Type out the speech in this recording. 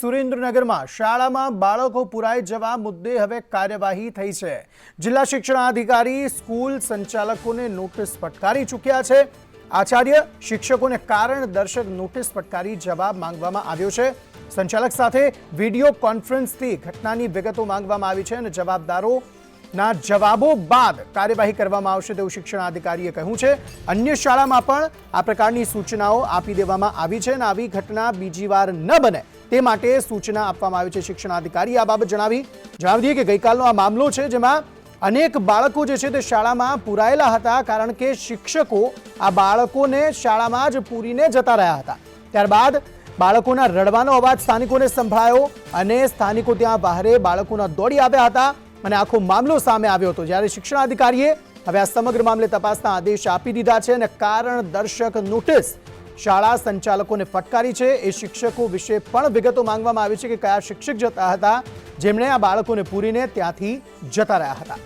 સુરેન્દ્રનગરમાં શાળામાં બાળકો પુરાઈ જવા મુદ્દે હવે કાર્યવાહી થઈ છે. જિલ્લા શિક્ષણાધિકારી સ્કૂલ સંચાલકોને નોટિસ ફટકારી ચૂક્યા છે. આચાર્ય, શિક્ષકોને કારણ દર્શક નોટિસ ફટકારી જવાબ માંગવામાં આવ્યો છે. સંચાલક સાથે વીડિયો કોન્ફરન્સથી ઘટનાની વિગતો માંગવામાં આવી છે અને જવાબદારો ના જવાબો બાદ કાર્યવાહી કરવામાં આવશે તેવું શિક્ષણાધિકારીએ કહ્યું છે. અન્ય શાળામાં પણ આ પ્રકારની સૂચનાઓ આપી દેવામાં આવી છે અને આવી ઘટના બીજી વાર ન બને. તે માટે સૂચના આપવામાં આવી છે શિક્ષણાધિકારી. આ બાબત જણાવી જણાવી કે ગઈકાલનો આ મામલો છે જેમાં અનેક બાળકો જે છે તે શાળામાં પુરાયેલા હતા કારણ કે શિક્ષકો આ બાળકોને શાળામાં જ પૂરીને જતા રહ્યા હતા. ત્યારબાદ બાળકોના રડવાનો અવાજ સ્થાનિકોને સંભળાયો અને સ્થાનિકો ત્યાં બહારે બાળકોના દોડી આવ્યા હતા અને આખો મામલો સામે આવ્યો હતો. જ્યારે શિક્ષણાધિકારીએ હવે આ સમગ્ર મામલે તપાસના આદેશ આપી દીધા છે અને કારણ દર્શક નોટિસ શાળા સંચાલકોને ફટકારી છે. એ શિક્ષકો વિશે પણ વિગતો માંગવામાં આવી છે કે કયા શિક્ષક જતા હતા. જેમણે આ બાળકોને પૂરીને ત્યાંથી જતા રહ્યા હતા.